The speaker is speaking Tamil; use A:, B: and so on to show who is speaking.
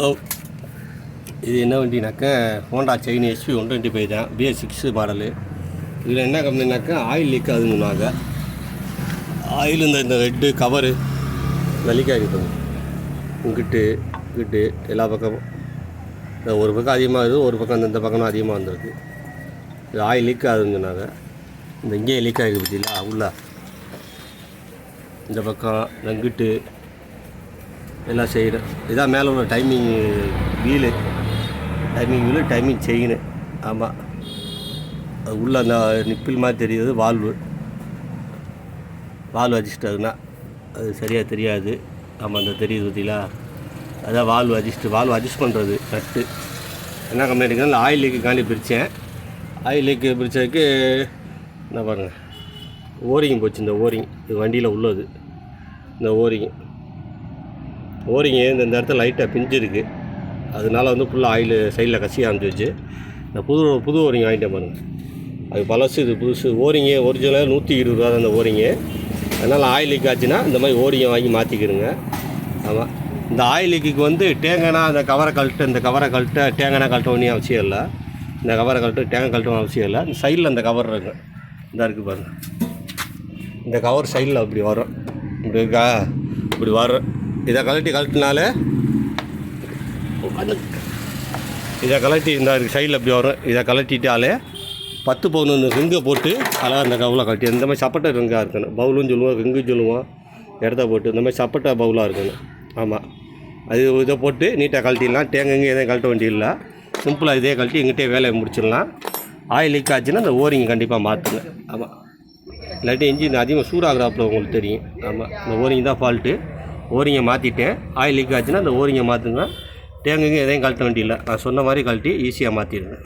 A: ஹலோ இது என்ன வண்டினாக்கா Honda Shine SP one twenty five தான் பிஎஸ் சிக்ஸ் மாடலு இதில் என்ன கம்பெனினாக்கா ஆயில் லீக் ஆகுதுன்னாங்க ஆயில் இந்த இந்த ரெட்டு கவரு இந்த லீக் ஆகிருப்பாங்க இங்கிட்டு இங்கிட்டு எல்லா பக்கமும். இந்த ஒரு பக்கம் அதிகமாக இருக்குது ஒரு பக்கம் இந்த- இந்த பக்கம் அதிகமாக வந்திருக்கு. இது ஆயில் லீக் ஆகுதுங்கன்னாங்க இந்த இங்கேயே லீக் ஆகிருக்கு பார்த்தீங்களா உள்ள. இந்த பக்கம் நங்கிட்டு எல்லாம் செய்கிறேன் இதான் மேலே உள்ள timing wheel timing wheel timing chain ஆமாம் அது உள்ளே அந்த நிப்பில் மாதிரி தெரியுது வால்வு வால்வு அடிச்சிட்டாருன்னா அது சரியாக தெரியாது. ஆமாம் அந்த தெரியுது பார்த்தீங்களா அதான் வால்வு அட்ஜஸ்ட் வால்வு அட்ஜஸ்ட் பண்ணுறது நட்டு என்ன கம்ப்ளைண்ட் இந்த ஆயில் லீக்கு காண்டி பிரித்தேன் ஆயில் லீக்கு பிரித்ததுக்கு என்ன பாருங்கள் ஓரிங் போச்சு இந்த ஓரிங் இது வண்டியில் உள்ளது. இந்த ஓரிங் ஓரிங்க இந்த இந்த இடத்துல லைட்டாக பிஞ்சு இருக்குது அதனால வந்து ஃபுல்லாக ஆயில் சைடில் கசியாக இருந்துச்சு இந்த புது புது ஓரிங் வாங்கிட்டேன் பாருங்கள் அது பழசு இது புதுசு. ஓரிங்க ஒரிஜினலாக நூற்றி இருபது ரூபா தான் இந்த ஓரிங்க. அதனால் ஆயில் லீக் ஆச்சுன்னா இந்த மாதிரி ஓரிங்க வாங்கி மாற்றிக்கிடுங்க ஆமாம் இந்த ஆயில் லீக்குக்கு வந்து டேங்கனா அந்த கவரை கழட்டு இந்த கவரை கழட்ட டேங்கனா கழட்ட ஒன்றும் அவசியம் இல்லை. இந்த கவரை கழட்டு டேங்க கழட்டணும் அவசியம் இல்லை. இந்த சைடில் அந்த கவர் இருக்கு. இந்த இருக்குது பாருங்கள் இந்த கவர் சைடில் அப்படி வரும். இப்படி இருக்கா? இப்படி வரும். இதை கழட்டி கழட்டினாலே இதை கழட்டி இந்த சைடில் அப்படி வரும். இதை கலட்டிட்டாலே பத்து பவுன் இந்த ரிங்கை போட்டு அழகாக இந்த கவுலாக கழட்டி. இந்த மாதிரி சப்பட்டை ரிங்காக இருக்கணும். பவுலும் சொல்லுவோம் ரிங்கு சொல்லுவோம் இடத்த போட்டு இந்த மாதிரி சப்பட்டை பவுலாக இருக்கணும். ஆமாம். அது இதை போட்டு நீட்டாக கழட்டிடலாம். தேங்கங்க எதையும் கழட்ட வேண்டியதில்லை. சிம்பிளாக இதே கழட்டி எங்கிட்டே வேலையை முடிச்சிடலாம். ஆயில் லீக் ஆச்சுன்னா அந்த ஓரிங் கண்டிப்பாக மாற்றுங்க. ஆமாம். இல்லாட்டி இன்ஜின் அதிகமாக சூடாகிறாப்புல உங்களுக்கு தெரியும். ஆமாம். இந்த ஓரிங் தான் ஃபால்ட்டு ஓரிங்கை மாற்றிட்டேன் ஆயில் லீக் ஆச்சுன்னா அந்த ஓரிங்கை மாற்றுங்க தேங்குங்க எதையும் கழட்ட வேண்டியதில்லை நான் சொன்ன மாதிரி கழட்டி ஈஸியாக மாற்றிடுங்க